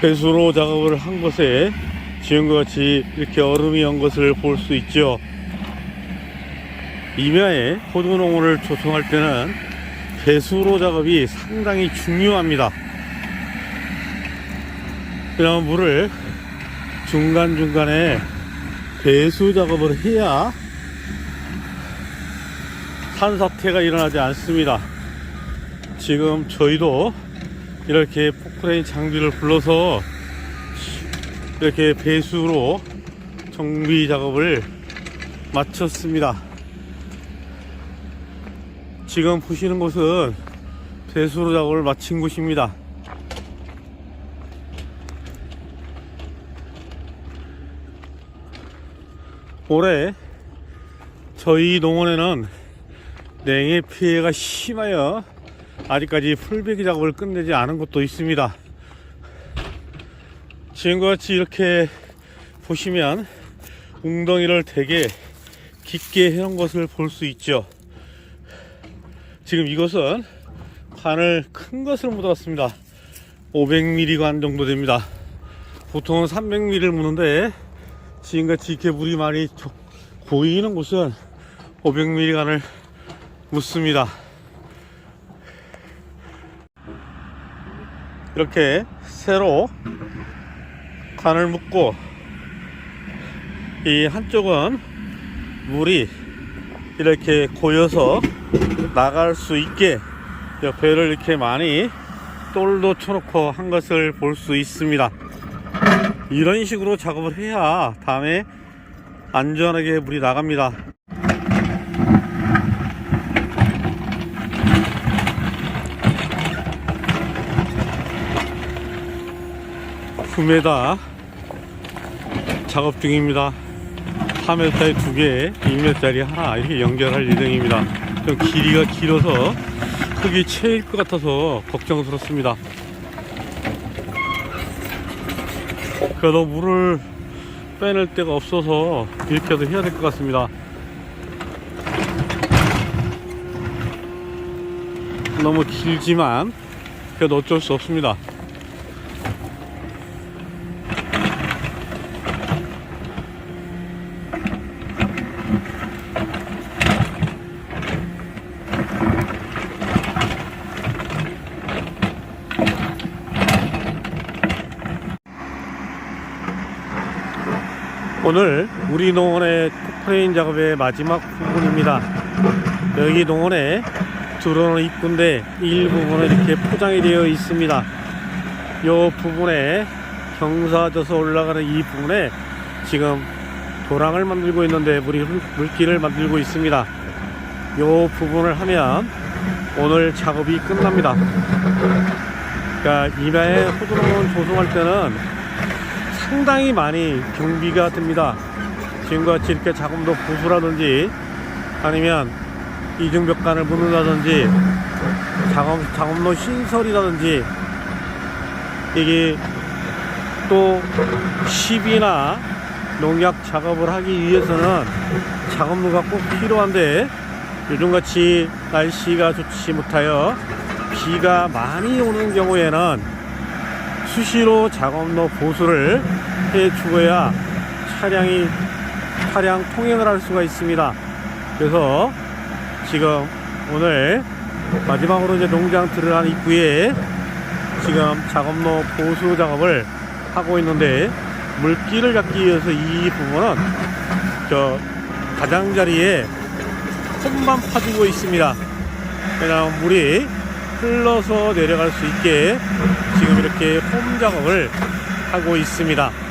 배수로 작업을 한 것에 지금과 같이 이렇게 얼음이 온 것을 볼 수 있죠. 임야에 호두농어를 조성할 때는 배수로 작업이 상당히 중요합니다. 그냥 물을 중간중간에 배수 작업을 해야 산사태가 일어나지 않습니다. 지금 저희도 이렇게 포크레인 장비를 불러서 이렇게 배수로 정비 작업을 마쳤습니다. 지금 보시는 곳은 배수로 작업을 마친 곳입니다. 올해 저희 농원에는 냉해 피해가 심하여 아직까지 풀베기 작업을 끝내지 않은 곳도 있습니다. 지금과 같이 이렇게 보시면 웅덩이를 되게 깊게 해놓은 것을 볼 수 있죠. 지금 이것은 관을 큰 것을 묻어왔습니다. 500mm 관 정도 됩니다. 보통은 300mm를 묻는데 지금같이 이렇게 물이 많이 조- 고이는 곳은 500mm 관을 묻습니다. 이렇게 새로 관을 묶고 이 한쪽은 물이 이렇게 고여서 나갈 수 있게 옆에를 이렇게 많이 똘도 쳐놓고 한 것을 볼 수 있습니다. 이런 식으로 작업을 해야 다음에 안전하게 물이 나갑니다. 구매다 작업 중입니다. 3m짜리 두 개, 2m짜리 하나 이렇게 연결할 예정입니다. 좀 길이가 길어서 흙이 채일 것 같아서 걱정스럽습니다. 그래도 물을 빼낼 데가 없어서 이렇게도 해야 될 것 같습니다. 너무 길지만 그래도 어쩔 수 없습니다. 오늘 우리 농원의 포크레인 작업의 마지막 부분입니다. 여기 농원에 들어오는 입구인데 일부분은 이렇게 포장이 되어 있습니다. 이 부분에 경사져서 올라가는 이 부분에 지금 도랑을 만들고 있는데 물이 물- 물길을 만들고 있습니다. 이 부분을 하면 오늘 작업이 끝납니다. 그러니까 이마에 호두농원 조성할 때는 상당히 많이 경비가 듭니다. 지금과 같이 이렇게 작업도 보수라든지 아니면 이중벽간을 묻는다든지 작업, 작업로 신설이라든지 이게 또 시비나 농약 작업을 하기 위해서는 작업로가 꼭 필요한데 요즘같이 날씨가 좋지 못하여 비가 많이 오는 경우에는 수시로 작업로 보수를 해 주어야 차량이 차량 통행을 할 수가 있습니다. 그래서 지금 오늘 마지막으로 이제 농장 들어간 입구에 지금 작업로 보수 작업을 하고 있는데 물기를 잡기 위해서 이 부분은 저 가장자리에 홈만 파주고 있습니다. 그냥 물이 흘러서 내려갈 수 있게 지금 이렇게 홈 작업을 하고 있습니다.